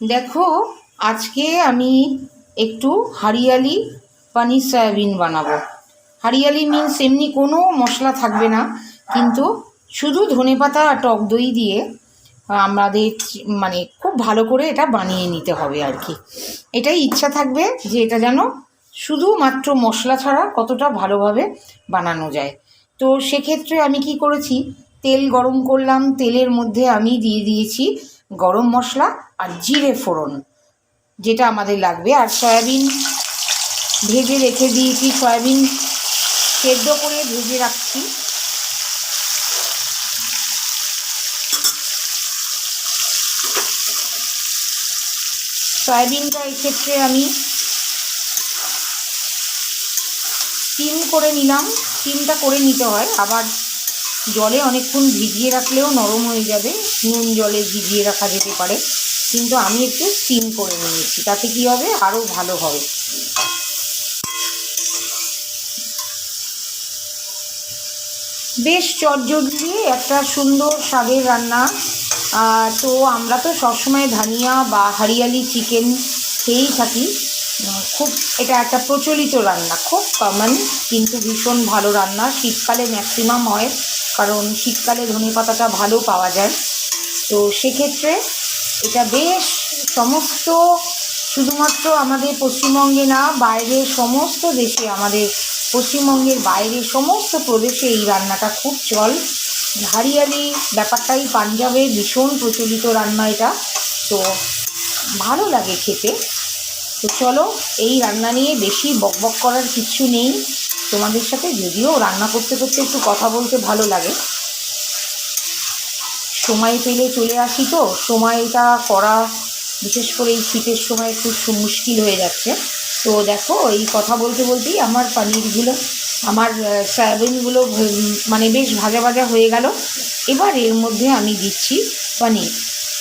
দেখো, আজকে আমি একটু হারিয়ালি পানির সয়াবিন বানাবো। হারিয়ালি মিন্স এমনি কোনো মশলা থাকবে না, কিন্তু শুধু ধনেপাতা আর টক দই দিয়ে আমাদের মানে খুব ভালো করে এটা বানিয়ে নিতে হবে আর কি। এটাই ইচ্ছা থাকবে যে এটা যেন শুধুমাত্র মশলা ছাড়া কতটা ভালোভাবে বানানো যায়। তো সেক্ষেত্রে আমি কি করেছি, তেল গরম করলাম, তেলের মধ্যে আমি দিয়ে দিয়েছি গরম মশলা আর জিরে ফোড়ন, যেটা আমাদের লাগবে। আর সয়াবিন ভেজে রেখে দিয়েছি, সয়াবিন সেদ্ধ করে ভেজে রাখছি। সয়াবিনটা এক্ষেত্রে আমি স্টিম করে নিলাম। স্টিমটা করে নিতে হয়। আবার জলে অনেকক্ষণ ভিজিয়ে রাখলেও নরম হয়ে যাবে, নুন জলে ভিজিয়ে রাখা যেতে পারে। কিন্তু আমি একটু স্টিম করে নিয়েছি, তাতে কি হবে? আরও ভালো হবে। বেশ চটজলদি একটা সুন্দর স্বাদের রান্না। তো আমরা তো সবসময় ধানিয়া বা হারিয়ালি চিকেন খেয়েই থাকি। খুব এটা একটা প্রচলিত রান্না, খুব কমন কিন্তু ভীষণ ভালো রান্না। শীতকালে ম্যাক্সিমাম হয়, কারণ শীতকালে ধনে পাতাটা ভালো পাওয়া যায়। তো সেক্ষেত্রে এটা বেশ সমস্ত, শুধুমাত্র আমাদের পশ্চিমবঙ্গে না বাইরের সমস্ত দেশে, আমাদের পশ্চিমবঙ্গের বাইরে সমস্ত প্রদেশে এই রান্নাটা খুব চল। হারিয়ালি ব্যাপারটাই পাঞ্জাবে ভীষণ প্রচলিত রান্না এটা। তো ভালো লাগে খেতে। তো চলো, এই রান্না নিয়ে বেশি বকবক করার কিচ্ছু নেই। তোমাদের সাথে যদিও রান্না করতে করতে একটু কথা বলতে ভালো লাগে। সময় পেলে চলে আসি তো, সময়টা করা, বিশেষ করে এই শীতের সময় একটু মুশকিল হয়ে যাচ্ছে। তো দেখো, এই কথা বলতে বলতেই আমার পানিরগুলো, আমার সয়াবিনগুলো মানে বেশ ভাজা ভাজা হয়ে গেল। এবার এর মধ্যে আমি দিচ্ছি পনির।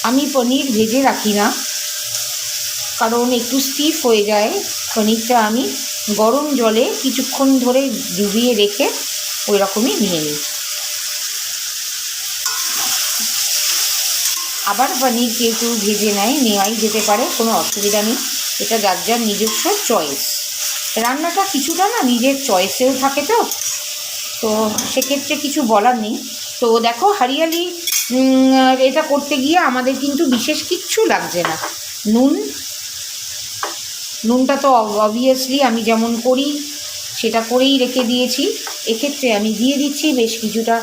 আমি পনির ভেজে রাখি না। কারণ একটু স্টিফ হয়ে যায়। পনিরটা আমি গরম জলে কিছুক্ষণ ধরে ডুবিয়ে রেখে ওই রকমই নিয়ে নিই। আবার পনির কেউ ভেজে নেয়, নেওয়াই যেতে পারে, কোনো অসুবিধা নেই। এটা যার যার নিজস্ব চয়েস রান্নাটা কিছুটা না নিজের চয়েসেও থাকে তো। তো সেক্ষেত্রে কিছু বলার নেই। তো দেখো, হারিয়ালি এটা করতে গিয়ে আমাদের কিন্তু বিশেষ কিচ্ছু লাগছে না। নুন নুনটা তো অবভিয়াসলি আমি যেমন করি, সেটা করেই রেখে দিয়েছি। এক্ষেত্রে আমি দিয়ে দিচ্ছি বেশ কিছুটা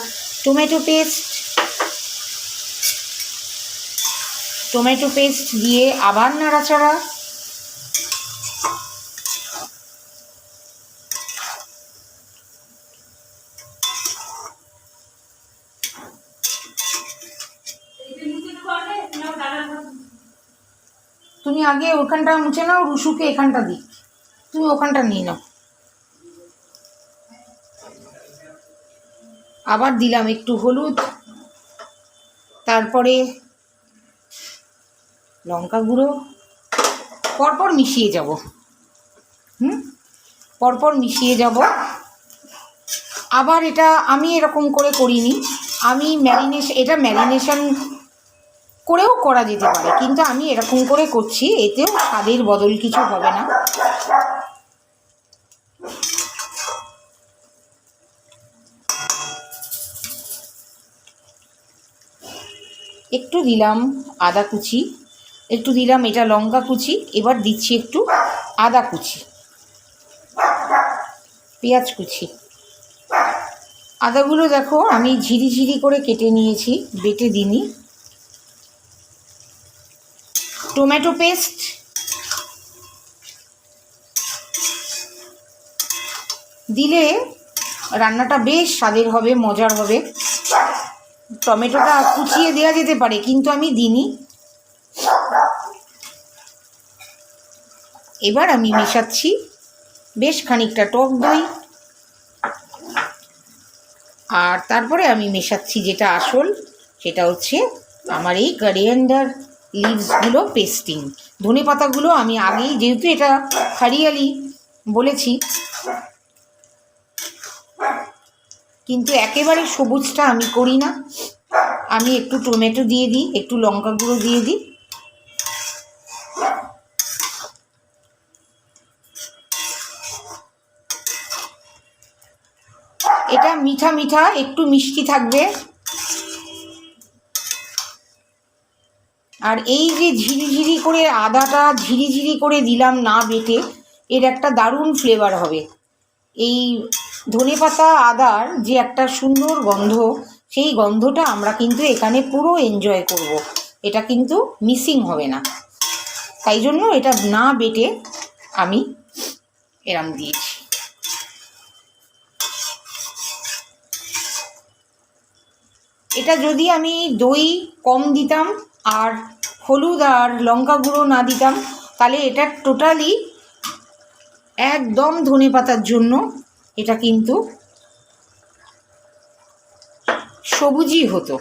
টমেটো পেস্ট টমেটো পেস্ট দিয়ে আবার নাড়াচাড়া। তুমি আগে ওখানটা মুছে নাও রুসুকে এখানটা দিই। তুমি ওখানটা নিয়ে নাও। আবার দিলাম একটু হলুদ, তারপরে লঙ্কা গুঁড়ো, পরপর মিশিয়ে যাব। হুম? পরপর মিশিয়ে যাব। আবার এটা আমি এরকম করে করিনি। আমি ম্যারিনেশন এটা ম্যারিনেশন করা যেতে পারে। কিন্তু আমি এরকম করে করছি, এতেও স্বাদের বদল কিছু হবে না। একটু দিলাম আদা কুচি, একটু দিলাম এটা লঙ্কা কুচি, এবার দিচ্ছি একটু আদা কুচি, পেঁয়াজ কুচি। আদাগুলো দেখো, আমি ঝিরি ঝিরি করে কেটে নিয়েছি, বেটে দিইনি। Tomato paste. দিলে রান্নাটা বেশ স্বাদের হবে, মজার হবে। টমেটোটা কুচিয়ে দেওয়া যেতে পারে, কিন্তু আমি দিইনি। এবার আমি মেশাচ্ছি বেশ খানিকটা টক দই। আর তারপরে আমি মেশাচ্ছি যেটা আসল, সেটা হচ্ছে আমার এই কারিয়ান্ডার লিভসগুলো পেস্টিং ধনে পাতাগুলো আমি আগেই যেহেতু এটা হারিয়ালি বলেছি, কিন্তু একেবারে সবুজটা আমি করি না। আমি একটু টমেটো দিয়ে দিই, একটু লঙ্কা গুঁড়ো দিয়ে দিই। এটা মিঠা মিঠা, একটু মিষ্টি থাকবে। আর এই যে ঝিরিঝিরি করে আদাটা ঝিরিঝিরি করে দিলাম না বেটে, এর একটা দারুণ ফ্লেভার হবে। এই ধনেপাতা আদার যে একটা সুন্দর গন্ধ, সেই গন্ধটা আমরা কিন্তু এখানে পুরো এনজয় করব। এটা কিন্তু মিসিং হবে না। তাই জন্য এটা না বেটে আমি এরাম দিয়েছি। এটা যদি আমি দই কম দিতাম আর হলুদ আর লঙ্কা গুঁড়ো না দিতাম। তাহলে এটা টোটালি একদম ধনে পাতার জন্য। এটা কিন্তু সবুজই হতো।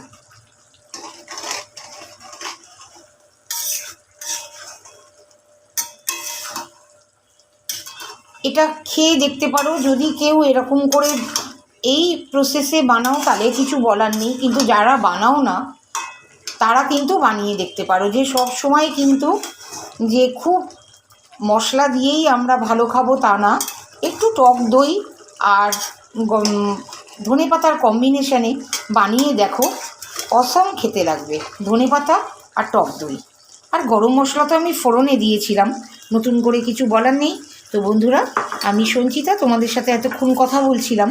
এটা খেয়ে দেখতে পারো, যদি কেউ এরকম করে এই প্রসেসে বানাও, তাহলে কিছু বলার নেই। কিন্তু যারা বানাও না তারা কিন্তু বানিয়ে দেখতে পারো যে সব সময় কিন্তু যে খুব মশলা দিয়েই আমরা ভালো খাব তা না। একটু টক দই আর ধনে পাতার কম্বিনেশানে বানিয়ে দেখো, অসম খেতে লাগবে। ধনে পাতা আর টক দই। আর গরম মশলা তো আমি ফোড়নে দিয়েছিলাম, নতুন করে কিছু বলার নেই। তো বন্ধুরা, আমি সঞ্চিতা, তোমাদের সাথে এতক্ষণ কথা বলছিলাম।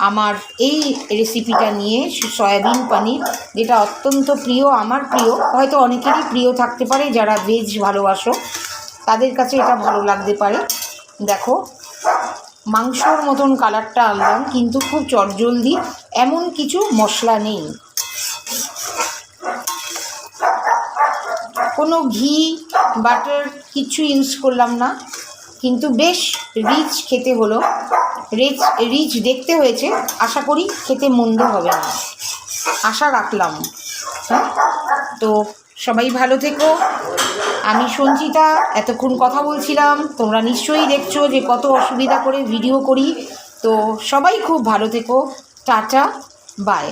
আমার এই রেসিপিটা নিয়ে সয়াবিন পনির, যেটা অত্যন্ত প্রিয়, আমার প্রিয়, হয়তো অনেকেরই প্রিয় থাকতে পারে যারা ভেজ ভালোবাসো, তাদের কাছে এটা ভালো লাগতে পারে। দেখো, মাংসর মতন কালারটা আনলাম, কিন্তু খুব চটজলদি, এমন কিছু মশলা নেই। কোনো ঘি বাটার কিছু ইউজ করলাম না। কিন্তু বেশ রিচ খেতে হলো। রিচ রিচ দেখতে হয়েছে। আশা করি খেতে মন্দ হবে না। আশা রাখলাম। হ্যাঁ তো সবাই ভালো থেকো। আমি সঞ্চিতা, এতক্ষণ কথা বলছিলাম। তোমরা নিশ্চয়ই দেখছ যে কত অসুবিধা করে ভিডিও করি। তো সবাই খুব ভালো থেকো। Tata bye